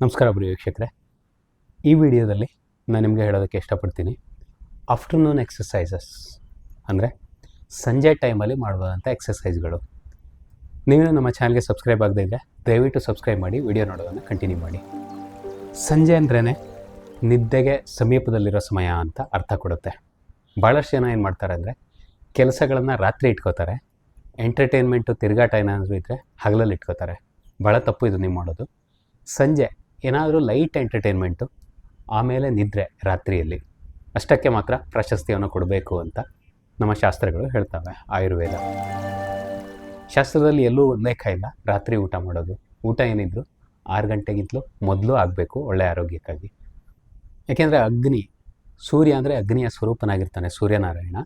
ನಮಸ್ಕಾರ ಪ್ರಿಯ ವೀಕ್ಷಕರೇ. ಈ ವಿಡಿಯೋದಲ್ಲಿ ನಾನು ನಿಮಗೆ ಹೇಳೋದಕ್ಕೆ ಇಷ್ಟಪಡ್ತೀನಿ. ಆಫ್ಟರ್ನೂನ್ ಎಕ್ಸಸೈಸಸ್ ಅಂದರೆ ಸಂಜೆ ಟೈಮಲ್ಲಿ ಮಾಡಬಹುದಂಥ ಎಕ್ಸಸೈಸ್ಗಳು ನೀವು ನಮ್ಮ ಚಾನಲ್ಗೆ ಸಬ್ಸ್ಕ್ರೈಬ್ ಆಗದೇ ಇದ್ದರೆ ದಯವಿಟ್ಟು ಸಬ್ಸ್ಕ್ರೈಬ್ ಮಾಡಿ ವಿಡಿಯೋ ನೋಡೋದನ್ನು ಕಂಟಿನ್ಯೂ ಮಾಡಿ. ಸಂಜೆ ಅಂದ್ರೇ ನಿದ್ದೆಗೆ ಸಮೀಪದಲ್ಲಿರೋ ಸಮಯ ಅಂತ ಅರ್ಥ ಕೊಡುತ್ತೆ. ಭಾಳಷ್ಟು ಜನ ಏನು ಮಾಡ್ತಾರೆ ಅಂದರೆ ಕೆಲಸಗಳನ್ನು ರಾತ್ರಿ ಇಟ್ಕೋತಾರೆ. ಎಂಟರ್ಟೈನ್ಮೆಂಟು ತಿರುಗಾಟ ಏನಾದರೂ ಇದ್ದರೆ ಹಗಲಲ್ಲಿ ಇಟ್ಕೋತಾರೆ. ಭಾಳ ತಪ್ಪು ಇದು ನೀವು ಮಾಡೋದು. ಸಂಜೆ ಏನಾದರೂ ಲೈಟ್ ಎಂಟರ್ಟೈನ್ಮೆಂಟು ಆಮೇಲೆ ನಿದ್ರೆ ರಾತ್ರಿಯಲ್ಲಿ. ಅಷ್ಟಕ್ಕೆ ಮಾತ್ರ ಪ್ರಶಸ್ತಿಯನ್ನು ಕೊಡಬೇಕು ಅಂತ ನಮ್ಮ ಶಾಸ್ತ್ರಗಳು ಹೇಳ್ತವೆ, ಆಯುರ್ವೇದ. ಶಾಸ್ತ್ರದಲ್ಲಿ ಎಲ್ಲೂ ಉಲ್ಲೇಖ ಇಲ್ಲ ರಾತ್ರಿ ಊಟ ಮಾಡೋದು. ಊಟ ಏನಿದ್ರು ಆರು ಗಂಟೆಗಿಂತಲೂ ಮೊದಲು ಆಗಬೇಕು ಒಳ್ಳೆಯ ಆರೋಗ್ಯಕ್ಕಾಗಿ. ಯಾಕೆಂದರೆ ಅಗ್ನಿ, ಸೂರ್ಯ ಅಂದರೆ ಅಗ್ನಿಯ ಸ್ವರೂಪನಾಗಿರ್ತಾನೆ, ಸೂರ್ಯನಾರಾಯಣ.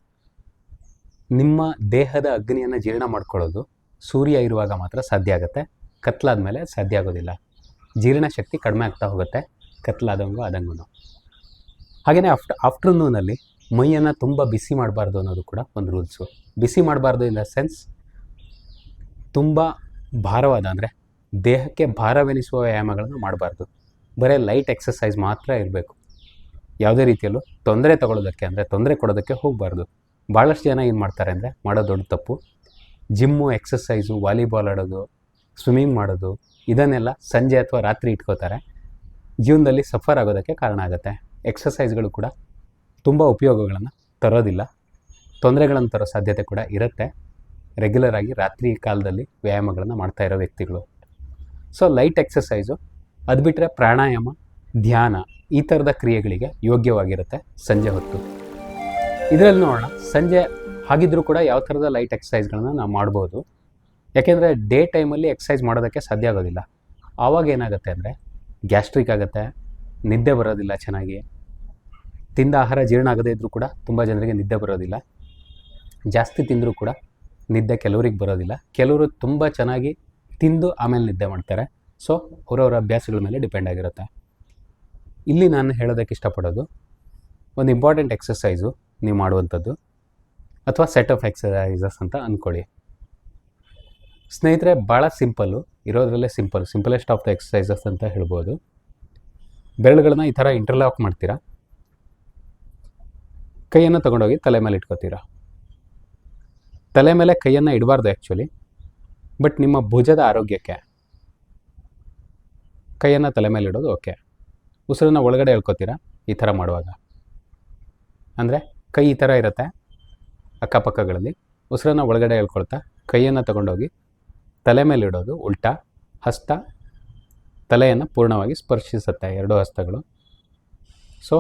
ನಿಮ್ಮ ದೇಹದ ಅಗ್ನಿಯನ್ನು ಜೀರ್ಣ ಮಾಡ್ಕೊಳ್ಳೋದು ಸೂರ್ಯ ಇರುವಾಗ ಮಾತ್ರ ಸಾಧ್ಯ ಆಗುತ್ತೆ. ಕತ್ಲಾದ ಮೇಲೆ ಸಾಧ್ಯ ಆಗೋದಿಲ್ಲ. ಜೀರ್ಣಶಕ್ತಿ ಕಡಿಮೆ ಆಗ್ತಾ ಹೋಗುತ್ತೆ, ಕತ್ಲಾದಂಗೂ ಆದಂಗೂ ಹಾಗೆಯೇ ಆಫ್ಟ್, ಆಫ್ಟರ್ನೂನಲ್ಲಿ ಮೈಯನ್ನು ತುಂಬ ಬಿಸಿ ಮಾಡಬಾರ್ದು ಅನ್ನೋದು ಕೂಡ ಒಂದು ರೂಲ್ಸು. ಬಿಸಿ ಮಾಡಬಾರ್ದು ಇನ್ ದ ಸೆನ್ಸ್ ತುಂಬ ಭಾರವಾದ ಅಂದರೆ ದೇಹಕ್ಕೆ ಭಾರವೆನಿಸುವ ವ್ಯಾಯಾಮಗಳನ್ನು ಮಾಡಬಾರ್ದು. ಬರೀ ಲೈಟ್ ಎಕ್ಸಸೈಸ್ ಮಾತ್ರ ಇರಬೇಕು. ಯಾವುದೇ ರೀತಿಯಲ್ಲೂ ತೊಂದರೆ ತಗೊಳ್ಳೋದಕ್ಕೆ ಅಂದರೆ ತೊಂದರೆ ಕೊಡೋದಕ್ಕೆ ಹೋಗಬಾರ್ದು. ಭಾಳಷ್ಟು ಜನ ಏನು ಮಾಡ್ತಾರೆ ಅಂದರೆ ಮಾಡೋ ದೊಡ್ಡ ತಪ್ಪು, ಜಿಮ್ಮು ಎಕ್ಸಸೈಸು ವಾಲಿಬಾಲ್ ಆಡೋದು ಸ್ವಿಮ್ಮಿಂಗ್ ಮಾಡೋದು, ಇದನ್ನೆಲ್ಲ ಸಂಜೆ ಅಥವಾ ರಾತ್ರಿ ಇಟ್ಕೋತಾರೆ. ಜೀವನದಲ್ಲಿ ಸಫರ್ ಆಗೋದಕ್ಕೆ ಕಾರಣ ಆಗುತ್ತೆ. ಎಕ್ಸಸೈಸ್ಗಳು ಕೂಡ ತುಂಬ ಉಪಯೋಗಗಳನ್ನು ತರೋದಿಲ್ಲ. ತೊಂದರೆಗಳನ್ನು ತರೋ ಸಾಧ್ಯತೆ ಕೂಡ ಇರುತ್ತೆ. ರೆಗ್ಯುಲರ್ ಆಗಿ ರಾತ್ರಿ ಕಾಲದಲ್ಲಿ ವ್ಯಾಯಾಮಗಳನ್ನು ಮಾಡ್ತಾ ಇರೋ ವ್ಯಕ್ತಿಗಳು. ಸೊ ಲೈಟ್ ಎಕ್ಸಸೈಸು ಅದು ಬಿಟ್ಟರೆ ಪ್ರಾಣಾಯಾಮ, ಧ್ಯಾನ ಈ ಥರದ ಕ್ರಿಯೆಗಳಿಗೆ ಯೋಗ್ಯವಾಗಿರುತ್ತೆ ಸಂಜೆ ಹೊತ್ತು. ಇದರಲ್ಲಿ ನೋಡೋಣ, ಸಂಜೆ ಹಾಗಿದ್ರೂ ಕೂಡ ಯಾವ ಥರದ ಲೈಟ್ ಎಕ್ಸಸೈಸ್ಗಳನ್ನ ನಾವು ಮಾಡ್ಬೋದು. ಯಾಕೆಂದರೆ ಡೇ ಟೈಮಲ್ಲಿ ಎಕ್ಸಸೈಸ್ ಮಾಡೋದಕ್ಕೆ ಸಾಧ್ಯ ಆಗೋದಿಲ್ಲ. ಆವಾಗ ಏನಾಗುತ್ತೆ ಅಂದರೆ ಗ್ಯಾಸ್ಟ್ರಿಕ್ ಆಗುತ್ತೆ, ನಿದ್ದೆ ಬರೋದಿಲ್ಲ ಚೆನ್ನಾಗಿ. ತಿಂದ ಆಹಾರ ಜೀರ್ಣ ಆಗದೇ ಇದ್ದರೂ ಕೂಡ ತುಂಬ ಜನರಿಗೆ ನಿದ್ದೆ ಬರೋದಿಲ್ಲ. ಜಾಸ್ತಿ ತಿಂದರೂ ಕೂಡ ನಿದ್ದೆ ಕೆಲವ್ರಿಗೆ ಬರೋದಿಲ್ಲ. ಕೆಲವರು ತುಂಬ ಚೆನ್ನಾಗಿ ತಿಂದು ಆಮೇಲೆ ನಿದ್ದೆ ಮಾಡ್ತಾರೆ. ಸೊ ಅವರವರ ಅಭ್ಯಾಸಗಳ ಮೇಲೆ ಡಿಪೆಂಡ್ ಆಗಿರುತ್ತೆ. ಇಲ್ಲಿ ನಾನು ಹೇಳೋದಕ್ಕೆ ಇಷ್ಟಪಡೋದು, ಒಂದು ಇಂಪಾರ್ಟೆಂಟ್ ಎಕ್ಸಸೈಸು ನೀವು ಮಾಡುವಂಥದ್ದು, ಅಥವಾ ಸೆಟ್ ಆಫ್ ಎಕ್ಸಸೈಸಸ್ ಅಂತ ಅಂದ್ಕೊಳ್ಳಿ ಸ್ನೇಹಿತರೆ ಭಾಳ simple. ಇರೋದ್ರಲ್ಲೇ simple, simplest of the exercises ಅಂತ ಹೇಳ್ಬೋದು. ಬೆರಳುಗಳನ್ನ ಈ ಥರ ಇಂಟರ್ಲಾಕ್ ಮಾಡ್ತೀರಾ? ಕೈಯನ್ನು ತಗೊಂಡೋಗಿ ತಲೆ ಮೇಲೆ ಇಟ್ಕೋತೀರಾ? ತಲೆ ಮೇಲೆ ಕೈಯನ್ನು ಇಡಬಾರ್ದು ಆ್ಯಕ್ಚುಲಿ ಬಟ್ ನಿಮ್ಮ ಭುಜದ ಆರೋಗ್ಯಕ್ಕೆ. ಕೈಯನ್ನು ತಲೆ ಮೇಲೆ ಇಡೋದು ಓಕೆ ಉಸಿರನ್ನ ಒಳಗಡೆ ಹೇಳ್ಕೊತೀರಾ ಈ ಥರ ಮಾಡುವಾಗ. ಅಂದರೆ ಕೈ ಈ ಥರ ಇರುತ್ತೆ, ಅಕ್ಕಪಕ್ಕಗಳಲ್ಲಿ. ಉಸಿರನ್ನ ಒಳಗಡೆ ಹೇಳ್ಕೊಳ್ತಾ ಕೈಯನ್ನು ತಗೊಂಡೋಗಿ ತಲೆ ಮೇಲೆ ಇಡೋದು ಉಲ್ಟಾ, ಹಸ್ತ, ತಲೆಯನ್ನು ಪೂರ್ಣವಾಗಿ ಸ್ಪರ್ಶಿಸುತ್ತೆ ಎರಡು ಹಸ್ತಗಳು. ಸೊ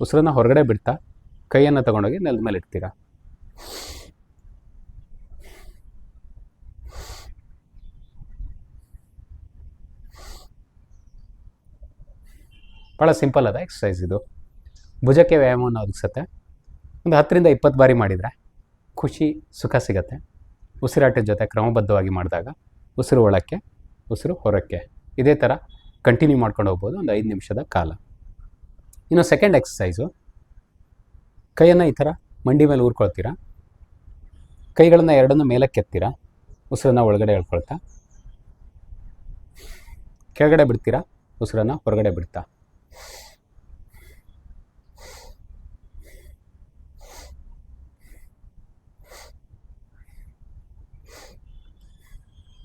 ಉಸಿರನ್ನು ಹೊರಗಡೆ ಬಿಡ್ತಾ ಕೈಯನ್ನು ತಗೊಂಡೋಗಿ ನೆಲದ ಮೇಲೆ ಇಡ್ತೀರಾ? ಭಾಳ ಸಿಂಪಲ್ ಅದ ಎಕ್ಸಸೈಸ್ ಇದು. ಭುಜಕ್ಕೆ ವ್ಯಾಯಾಮವನ್ನು ಒದಗಿಸುತ್ತೆ. ಒಂದು ಹತ್ತರಿಂದ ಇಪ್ಪತ್ತು ಬಾರಿ ಮಾಡಿದರೆ ಖುಷಿ, ಸುಖ ಸಿಗತ್ತೆ. ಉಸಿರಾಟದ ಜೊತೆ ಕ್ರಮಬದ್ಧವಾಗಿ ಮಾಡಿದಾಗ ಉಸಿರು ಒಳಕ್ಕೆ, ಉಸಿರು ಹೊರಕ್ಕೆ. ಇದೇ ಥರ ಕಂಟಿನ್ಯೂ ಮಾಡ್ಕೊಂಡು ಹೋಗ್ಬೋದು ಒಂದು ಐದು ನಿಮಿಷದ ಕಾಲ. ಇನ್ನು ಸೆಕೆಂಡ್ ಎಕ್ಸಸೈಸು ಕೈಯನ್ನು ಈ ಥರ ಮಂಡಿ ಮೇಲೆ ಊರ್ಕೊಳ್ತೀರಾ? ಕೈಗಳನ್ನು ಎರಡನ್ನೂ ಮೇಲಕ್ಕೆ ಎತ್ತೀರಾ? ಉಸಿರನ್ನು ಒಳಗಡೆ ಹೇಳ್ಕೊಳ್ತಾ ಕೆಳಗಡೆ ಬಿಡ್ತೀರಾ? ಉಸಿರನ್ನು ಹೊರಗಡೆ ಬಿಡ್ತಾ?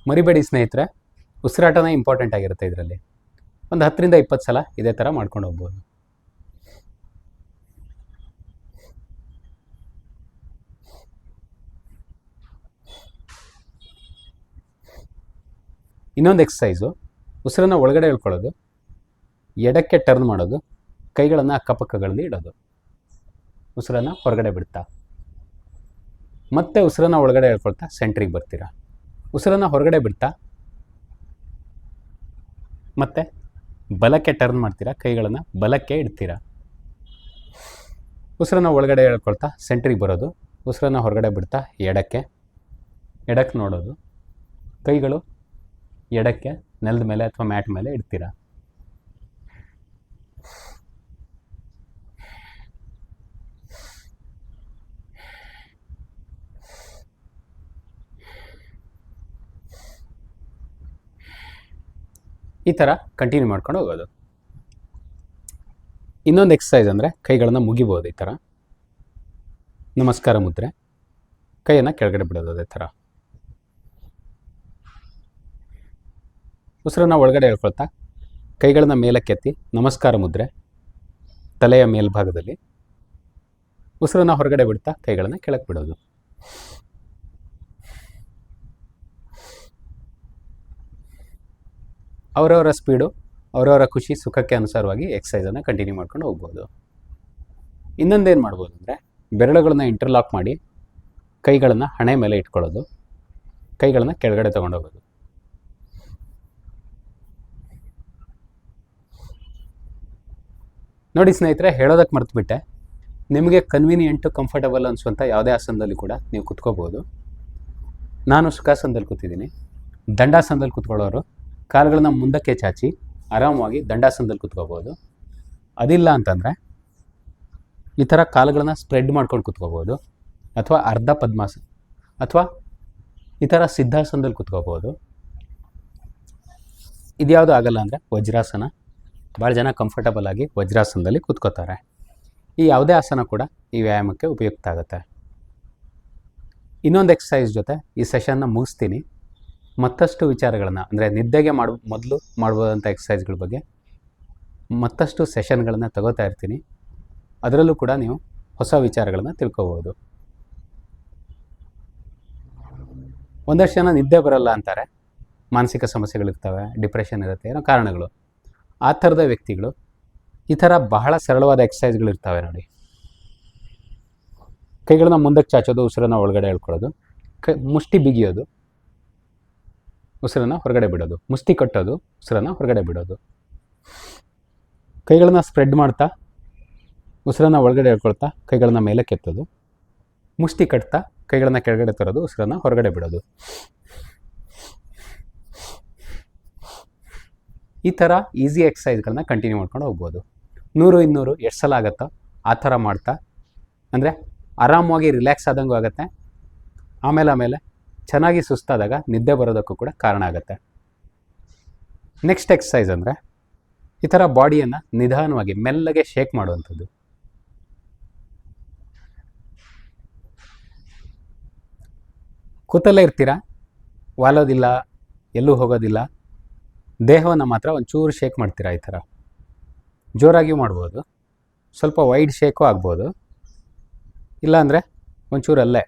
ಮರಿಬೇಡಿ ಸ್ನೇಹಿತರೆ, ಉಸಿರಾಟನೇ ಇಂಪಾರ್ಟೆಂಟ್ ಆಗಿರುತ್ತೆ ಇದರಲ್ಲಿ. ಒಂದು ಹತ್ತರಿಂದ ಇಪ್ಪತ್ತು ಸಲ ಇದೇ ಥರ ಮಾಡ್ಕೊಂಡು ಹೋಗ್ಬೋದು. ಇನ್ನೊಂದು ಎಕ್ಸಸೈಸು ಉಸಿರನ್ನು ಒಳಗಡೆ ಹೇಳ್ಕೊಳ್ಳೋದು ಎಡಕ್ಕೆ ಟರ್ನ್ ಮಾಡೋದು, ಕೈಗಳನ್ನು ಅಕ್ಕಪಕ್ಕಗಳಲ್ಲಿ ಇಡೋದು. ಉಸಿರನ್ನು ಹೊರಗಡೆ ಬಿಡ್ತಾ. ಮತ್ತೆ ಉಸಿರನ್ನು ಒಳಗಡೆ ಹೇಳ್ಕೊಳ್ತಾ ಸೆಂಟ್ರಿಗೆ ಬರ್ತೀರಾ. ಉಸಿರನ್ನು ಹೊರಗಡೆ ಬಿಡ್ತಾ, ಮತ್ತೆ ಬಲಕ್ಕೆ ಟರ್ನ್ ಮಾಡ್ತೀರಾ, ಕೈಗಳನ್ನು ಬಲಕ್ಕೆ ಇಡ್ತೀರಾ? ಉಸಿರನ್ನು ಒಳಗಡೆ ಹೇಳ್ಕೊಳ್ತಾ ಸೆಂಟ್ರಿಗೆ ಬರೋದು, ಉಸಿರನ್ನು ಹೊರಗಡೆ ಬಿಡ್ತಾ, ಎಡಕ್ಕೆ ಎಡಕ್ಕೆ ನೋಡೋದು, ಕೈಗಳು ಎಡಕ್ಕೆ, ನೆಲದ ಮೇಲೆ ಅಥವಾ ಮ್ಯಾಟ್ ಮೇಲೆ ಇಡ್ತೀರಾ? ಈ ಥರ ಕಂಟಿನ್ಯೂ ಮಾಡ್ಕೊಂಡು ಹೋಗೋದು. ಇನ್ನೊಂದು ಎಕ್ಸಸೈಸ್ ಅಂದರೆ ಕೈಗಳನ್ನು ಮುಗಿಬೋದು ಈ ಥರ ನಮಸ್ಕಾರ ಮುದ್ರೆ. ಕೈಯನ್ನು ಕೆಳಗಡೆ ಬಿಡೋದು ಅದೇ ಥರ ಉಸಿರನ್ನ ಒಳಗಡೆ ಹೇಳ್ಕೊಳ್ತಾ ಕೈಗಳನ್ನ ಮೇಲಕ್ಕೆತ್ತಿ ನಮಸ್ಕಾರ ಮುದ್ರೆ. ತಲೆಯ ಮೇಲ್ಭಾಗದಲ್ಲಿ ಉಸಿರನ್ನ ಹೊರಗಡೆ ಬಿಡ್ತಾ ಕೈಗಳನ್ನು ಕೆಳಕ್ಕೆ ಬಿಡೋದು. ಅವರವರ ಸ್ಪೀಡು ಅವರವರ ಖುಷಿ ಸುಖಕ್ಕೆ ಅನುಸಾರವಾಗಿ ಎಕ್ಸಸೈಸನ್ನು ಕಂಟಿನ್ಯೂ ಮಾಡ್ಕೊಂಡು ಹೋಗ್ಬೋದು. ಇನ್ನೊಂದೇನು ಮಾಡ್ಬೋದು ಅಂದರೆ ಬೆರಳುಗಳನ್ನ ಇಂಟರ್ಲಾಕ್ ಮಾಡಿ ಕೈಗಳನ್ನು ಹಣೆ ಮೇಲೆ ಇಟ್ಕೊಳ್ಳೋದು, ಕೈಗಳನ್ನು ಕೆಳಗಡೆ ತೊಗೊಂಡೋಗೋದು ನೋಡಿ ಸ್ನೇಹಿತರೆ ಹೇಳೋದಕ್ಕೆ ಮರ್ತುಬಿಟ್ಟೆ, ನಿಮಗೆ ಕನ್ವೀನಿಯೆಂಟು ಕಂಫರ್ಟಬಲ್ ಅನಿಸುವಂಥ ಯಾವುದೇ ಆಸನದಲ್ಲಿ ಕೂಡ ನೀವು ಕುತ್ಕೋಬೋದು. ನಾನು ಸುಖಾಸನದಲ್ಲಿ ಕೂತಿದ್ದೀನಿ. ದಂಡಾಸನದಲ್ಲಿ ಕುತ್ಕೊಳ್ಳೋರು ಕಾಲುಗಳನ್ನ ಮುಂದಕ್ಕೆ ಚಾಚಿ ಆರಾಮವಾಗಿ ದಂಡಾಸನದಲ್ಲಿ ಕುತ್ಕೋಬೋದು. ಅದಿಲ್ಲ ಅಂತಂದರೆ ಈ ಥರ ಕಾಲುಗಳನ್ನ ಸ್ಪ್ರೆಡ್ ಮಾಡ್ಕೊಂಡು ಕುತ್ಕೋಬೋದು. ಅಥವಾ ಅರ್ಧ ಪದ್ಮಾಸನ ಅಥವಾ ಈ ಥರ ಸಿದ್ಧಾಸನದಲ್ಲಿ ಕುತ್ಕೋಬೋದು. ಇದ್ಯಾವುದು ಆಗಲ್ಲ ಅಂದರೆ ವಜ್ರಾಸನ. ಭಾಳ ಜನ ಕಂಫರ್ಟಬಲ್ ಆಗಿ ವಜ್ರಾಸನದಲ್ಲಿ ಕುತ್ಕೋತಾರೆ. ಈ ಯಾವುದೇ ಆಸನ ಕೂಡ ಈ ವ್ಯಾಯಾಮಕ್ಕೆ ಉಪಯುಕ್ತ ಆಗುತ್ತೆ. ಇನ್ನೊಂದು ಎಕ್ಸಸೈಸ್ ಜೊತೆ ಈ ಸೆಷನ್ನ ಮುಗಿಸ್ತೀನಿ. ಮತ್ತಷ್ಟು ವಿಚಾರಗಳನ್ನು, ಅಂದರೆ ನಿದ್ದೆಗೆ ಮಾಡು, ಮೊದಲು ಮಾಡ್ಬೋದಂಥ ಎಕ್ಸಸೈಸ್ಗಳ ಬಗ್ಗೆ ಮತ್ತಷ್ಟು ಸೆಷನ್ಗಳನ್ನು ತಗೋತಾ ಇರ್ತೀನಿ. ಅದರಲ್ಲೂ ಕೂಡ ನೀವು ಹೊಸ ವಿಚಾರಗಳನ್ನು ತಿಳ್ಕೊಬೋದು ಒಂದಷ್ಟು ಜನ ನಿದ್ದೆ ಬರಲ್ಲ ಅಂತಾರೆ. ಮಾನಸಿಕ ಸಮಸ್ಯೆಗಳಿರ್ತವೆ ಡಿಪ್ರೆಷನ್ ಇರುತ್ತೆ, ಏನೋ ಕಾರಣಗಳು. ಆ ಥರದ ವ್ಯಕ್ತಿಗಳು ಈ ಥರ ಬಹಳ ಸರಳವಾದ ಎಕ್ಸಸೈಸ್ಗಳು ಇರ್ತವೆ ನೋಡಿ. ಕೈಗಳನ್ನ ಮುಂದಕ್ಕೆ ಚಾಚೋದು, ಉಸಿರನ್ನ ಒಳಗಡೆ ಹೇಳ್ಕೊಳ್ಳೋದು ಕೈ ಮುಷ್ಟಿ ಬಿಗಿಯೋದು ಉಸಿರನ್ನ ಹೊರಗಡೆ ಬಿಡೋದು. ಮುಷ್ಟಿ ಕಟ್ಟೋದು, ಉಸಿರನ್ನ ಹೊರಗಡೆ ಬಿಡೋದು. ಕೈಗಳನ್ನು ಸ್ಪ್ರೆಡ್ ಮಾಡ್ತಾ, ಉಸಿರನ್ನ ಒಳಗಡೆ ಹೇಳ್ಕೊಳ್ತಾ ಕೈಗಳನ್ನು ಮೇಲೆ ಕೆತ್ತೋದು. ಮುಷ್ಟಿ ಕಟ್ತಾ, ಕೈಗಳನ್ನು ಕೆಳಗಡೆ ತರೋದು, ಉಸಿರನ್ನ ಹೊರಗಡೆ ಬಿಡೋದು. ಈ ಥರ ಈಸಿ ಎಕ್ಸಸೈಸ್ಗಳನ್ನ ಕಂಟಿನ್ಯೂ ಮಾಡ್ಕೊಂಡು ಹೋಗ್ಬೋದು. ನೂರು ಇನ್ನೂರು ಎಷ್ಟು ಸಲ ಆಗುತ್ತೋ ಆ ಥರ ಮಾಡ್ತಾ, ಅಂದರೆ ಆರಾಮಾಗಿ ರಿಲ್ಯಾಕ್ಸ್ ಆದಂಗೂ ಆಗುತ್ತೆ. ಆಮೇಲೆ ಆಮೇಲೆ ಚೆನ್ನಾಗಿ ಸುಸ್ತಾದಾಗ ನಿದ್ದೆ ಬರೋದಕ್ಕೂ ಕೂಡ ಕಾರಣ ಆಗುತ್ತೆ. ನೆಕ್ಸ್ಟ್ ಎಕ್ಸಸೈಸ್ ಅಂದರೆ ಈ ಥರ ಬಾಡಿಯನ್ನು ನಿಧಾನವಾಗಿ ಮೆಲ್ಲಗೆ ಶೇಕ್ ಮಾಡುವಂಥದ್ದು. ಕೂತಲ್ಲೇ ಇರ್ತೀರಾ? ವಾಲೋದಿಲ್ಲ, ಎಲ್ಲೂ ಹೋಗೋದಿಲ್ಲ. ದೇಹವನ್ನು ಮಾತ್ರ ಒಂಚೂರು ಶೇಕ್ ಮಾಡ್ತೀರಾ ಈ ಥರ ಜೋರಾಗಿಯೂ ಮಾಡ್ಬೋದು. ಸ್ವಲ್ಪ ವೈಡ್ ಶೇಕು ಆಗ್ಬೋದು. ಇಲ್ಲಾಂದರೆ ಒಂಚೂರು ಅಲ್ಲೇ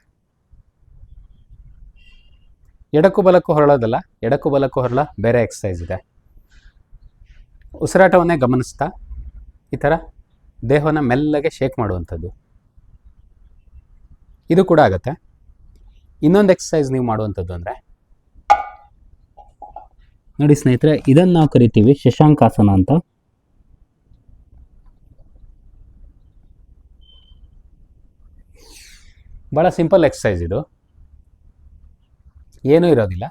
ಎಡಕ್ಕೂ ಬಲಕ್ಕೂ ಹೊರಳೋದಲ್ಲ ಎಡಕ್ಕೂ ಬಲಕ್ಕೂ ಹೊರಳ, ಬೇರೆ ಎಕ್ಸಸೈಸ್ ಇದೆ. ಉಸಿರಾಟವನ್ನೇ ಗಮನಿಸ್ತಾ, ಈ ಥರ ದೇಹವನ್ನು ಮೆಲ್ಲಗೆ ಶೇಕ್ ಮಾಡುವಂಥದ್ದು. ಇದು ಕೂಡ ಆಗುತ್ತೆ. ಇನ್ನೊಂದು ಎಕ್ಸಸೈಸ್ ನೀವು ಮಾಡುವಂಥದ್ದು ಅಂದರೆ, ನೋಡಿ ಸ್ನೇಹಿತರೆ, ಇದನ್ನು ನಾವು ಕರಿತೀವಿ ಶಶಾಂಕಾಸನ ಅಂತ. ಭಾಳ ಸಿಂಪಲ್ ಎಕ್ಸಸೈಸ್ ಇದು. ಏನೂ ಇರೋದಿಲ್ಲ.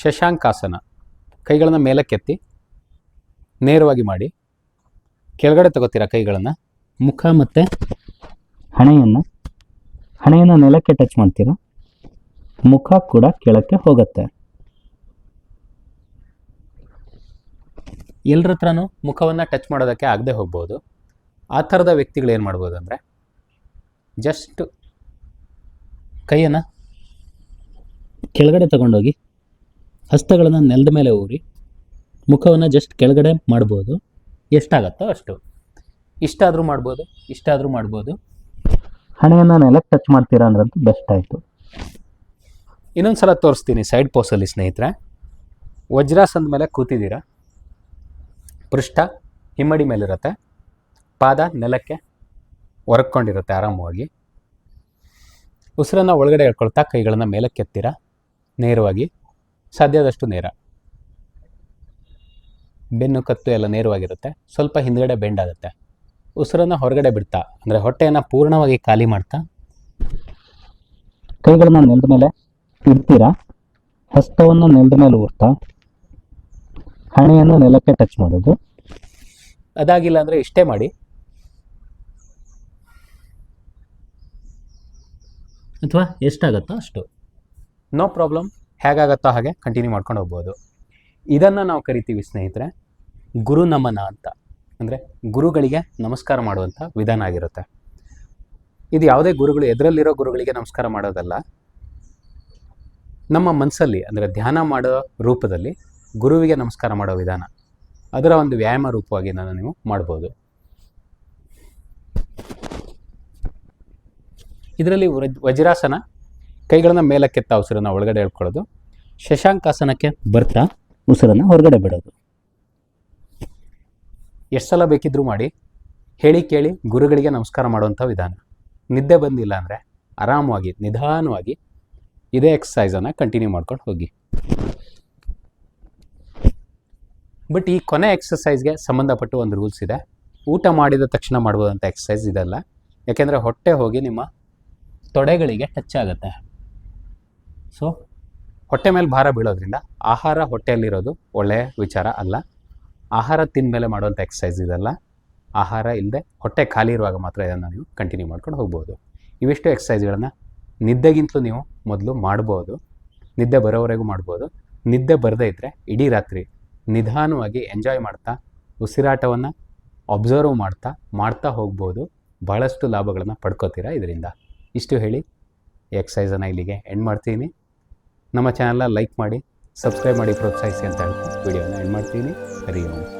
ಶಶಾಂಕಾಸನ ಕೈಗಳನ್ನು ಮೇಲಕ್ಕೆತ್ತಿ ನೇರವಾಗಿ ಮಾಡಿ ಕೆಳಗಡೆ ತಗೋತೀರಾ ಕೈಗಳನ್ನು? ಮುಖ ಮತ್ತು ಹಣೆಯನ್ನು ಹಣೆಯನ್ನು ನೆಲಕ್ಕೆ ಟಚ್ ಮಾಡ್ತೀರಾ? ಮುಖ ಕೂಡ ಕೆಳಕ್ಕೆ ಹೋಗುತ್ತೆ. ಎಲ್ಲರ ಹತ್ರನೂ ಮುಖವನ್ನು ಟಚ್ ಮಾಡೋದಕ್ಕೆ ಆಗದೆ ಹೋಗ್ಬೋದು. ಆ ಥರದ ವ್ಯಕ್ತಿಗಳು ಏನು ಮಾಡ್ಬೋದು ಅಂದರೆ ಜಸ್ಟ್ ಕೈಯನ್ನು ಕೆಳಗಡೆ ತಗೊಂಡೋಗಿ ಹಸ್ತಗಳನ್ನು ನೆಲದ ಮೇಲೆ ಊರಿ ಮುಖವನ್ನು ಜಸ್ಟ್ ಕೆಳಗಡೆ ಮಾಡ್ಬೋದು. ಎಷ್ಟಾಗತ್ತೋ ಅಷ್ಟು. ಇಷ್ಟಾದರೂ ಮಾಡ್ಬೋದು ಇಷ್ಟಾದರೂ ಮಾಡ್ಬೋದು. ಹಣೆಯನ್ನು ನೆಲಕ್ಕೆ ಟಚ್ ಮಾಡ್ತೀರಾ ಅಂದ್ರಂತೂ ಬೆಸ್ಟ್ ಆಯಿತು. ಇನ್ನೊಂದು ಸಲ ತೋರಿಸ್ತೀನಿ ಸೈಡ್ ಪೋಸಲ್ಲಿ ಸ್ನೇಹಿತರೆ. ವಜ್ರಾಸನದ ಮೇಲೆ ಕೂತಿದ್ದೀರಾ? ಪೃಷ್ಠ ಹಿಮ್ಮಡಿ ಮೇಲಿರುತ್ತೆ. ಪಾದ ನೆಲಕ್ಕೆ ಒರಕೊಂಡಿರುತ್ತೆ ಆರಾಮವಾಗಿ. ಉಸಿರನ್ನು ಒಳಗಡೆ ಹೇಳ್ಕೊಳ್ತಾ ಕೈಗಳನ್ನು ಮೇಲಕ್ಕೆ ಎತ್ತೀರಾ ನೇರವಾಗಿ. ಸಾಧ್ಯದಷ್ಟು ನೇರ. ಬೆನ್ನು ಕತ್ತು ಎಲ್ಲ ನೇರವಾಗಿರುತ್ತೆ. ಸ್ವಲ್ಪ ಹಿಂದ್ಗಡೆ ಬೆಂಡ್ ಆಗುತ್ತೆ. ಉಸಿರನ್ನು ಹೊರಗಡೆ ಬಿಡ್ತಾ ಅಂದರೆ ಹೊಟ್ಟೆಯನ್ನು ಪೂರ್ಣವಾಗಿ ಖಾಲಿ ಮಾಡ್ತಾ. ಕೈಗಳನ್ನು ನೆಲದ ಮೇಲೆ ಇಡ್ತೀರಾ? ಹಸ್ತವನ್ನು ನೆಲದ ಮೇಲೆ ಊರ್ತಾ? ಹಣೆಯನ್ನು ನೆಲಕ್ಕೆ ಟಚ್ ಮಾಡೋದು? ಅದಾಗಿಲ್ಲ ಅಂದರೆ ಇಷ್ಟೇ ಮಾಡಿ. ಅಥವಾ ಎಷ್ಟಾಗುತ್ತೋ ಅಷ್ಟು. ನೋ ಪ್ರಾಬ್ಲಮ್ ಹೇಗಾಗತ್ತೋ ಹಾಗೆ ಕಂಟಿನ್ಯೂ ಮಾಡ್ಕೊಂಡು ಹೋಗ್ಬೋದು. ಇದನ್ನು ನಾವು ಕರಿತೀವಿ ಸ್ನೇಹಿತರೆ, ಗುರು ನಮನ ಅಂತ. ಅಂದರೆ ಗುರುಗಳಿಗೆ ನಮಸ್ಕಾರ ಮಾಡುವಂಥ ವಿಧಾನ ಆಗಿರುತ್ತೆ. ಇದು ಯಾವುದೇ ಗುರುಗಳು, ಎದರಲ್ಲಿರೋ ಗುರುಗಳಿಗೆ ನಮಸ್ಕಾರ ಮಾಡೋದಲ್ಲ. ನಮ್ಮ ಮನಸ್ಸಲ್ಲಿ ಅಂದರೆ ಧ್ಯಾನ ಮಾಡೋ ರೂಪದಲ್ಲಿ ಗುರುವಿಗೆ ನಮಸ್ಕಾರ ಮಾಡೋ ವಿಧಾನ. ಅದರ ಒಂದು ವ್ಯಾಯಾಮ ರೂಪವಾಗಿ ನಾನು ನೀವು ಮಾಡ್ಬೋದು. ಇದರಲ್ಲಿ ವಜ್ರ- ವಜ್ರಾಸನ ಕೈಗಳನ್ನ ಮೇಲಕ್ಕೆತ್ತ ಉಸಿರನ್ನ ಒಳಗಡೆ ಹೇಳ್ಕೊಳ್ಳೋದು. ಶಶಾಂಕಾಸನಕ್ಕೆ ಬರ್ತಾ ಉಸಿರನ್ನು ಹೊರಗಡೆ ಬಿಡೋದು. ಎಷ್ಟು ಸಲ ಬೇಕಿದ್ರೂ ಮಾಡಿ, ಹೇಳಿ ಕೇಳಿ ಗುರುಗಳಿಗೆ ನಮಸ್ಕಾರ ಮಾಡುವಂಥ ವಿಧಾನ. ನಿದ್ದೆ ಬಂದಿಲ್ಲ ಅಂದರೆ ಆರಾಮವಾಗಿ, ನಿಧಾನವಾಗಿ ಇದೇ ಎಕ್ಸಸೈಸನ್ನು ಕಂಟಿನ್ಯೂ ಮಾಡ್ಕೊಂಡು ಹೋಗಿ. ಬಟ್ ಈ ಕೊನೆ ಎಕ್ಸಸೈಸ್ಗೆ ಸಂಬಂಧಪಟ್ಟು ಒಂದು ರೂಲ್ಸ್ ಇದೆ. ಊಟ ಮಾಡಿದ ತಕ್ಷಣ ಮಾಡ್ಬೋದಂಥ ಎಕ್ಸಸೈಸ್ ಇದೆಲ್ಲ. ಯಾಕೆಂದರೆ ಹೊಟ್ಟೆ ಹೋಗಿ ನಿಮ್ಮ ತೊಡೆಗಳಿಗೆ ಟಚ್ ಆಗುತ್ತೆ. ಸೊ ಹೊಟ್ಟೆ ಮೇಲೆ ಭಾರ ಬೀಳೋದ್ರಿಂದ ಆಹಾರ ಹೊಟ್ಟೆಯಲ್ಲಿರೋದು ಒಳ್ಳೆಯ ವಿಚಾರ ಅಲ್ಲ. ಆಹಾರ ತಿಂದಮೇಲೆ ಮಾಡುವಂಥ ಎಕ್ಸಸೈಸ್ ಇದಲ್ಲ. ಆಹಾರ ಇಲ್ಲದೆ ಹೊಟ್ಟೆ ಖಾಲಿ ಇರುವಾಗ ಮಾತ್ರ ಇದನ್ನು ನೀವು ಕಂಟಿನ್ಯೂ ಮಾಡ್ಕೊಂಡು ಹೋಗ್ಬೋದು. ಇವಿಷ್ಟು ಎಕ್ಸಸೈಸ್ಗಳನ್ನು ನಿದ್ದೆಗಿಂತಲೂ ನೀವು ಮೊದಲು ಮಾಡ್ಬೋದು. ನಿದ್ದೆ ಬರೋವರೆಗೂ ಮಾಡ್ಬೋದು. ನಿದ್ದೆ ಬರದೇ ಇದ್ದರೆ ಇಡೀ ರಾತ್ರಿ ನಿಧಾನವಾಗಿ ಎಂಜಾಯ್ ಮಾಡ್ತಾ, ಉಸಿರಾಟವನ್ನು ಅಬ್ಸರ್ವ್ ಮಾಡ್ತಾ ಮಾಡ್ತಾ ಹೋಗ್ಬೋದು. ಭಾಳಷ್ಟು ಲಾಭಗಳನ್ನು ಪಡ್ಕೋತೀರಾ ಇದರಿಂದ? ಇಷ್ಟು ಹೇಳಿ. ಈ ಎಕ್ಸಸೈಸನ್ನು ಇಲ್ಲಿಗೆ ಎಂಡ್ ಮಾಡ್ತೀನಿ. ನಮ್ಮ ಚಾನಲ್ನ ಲೈಕ್ ಮಾಡಿ ಸಬ್ಸ್ಕ್ರೈಬ್ ಮಾಡಿ, ಪ್ರೋತ್ಸಾಹಿಸಿ ಅಂತ ಹೇಳ್ತೀನಿ ವಿಡಿಯೋನ ಎಂಡ್ ಮಾಡ್ತೀನಿ. ಹರಿ ಓಂ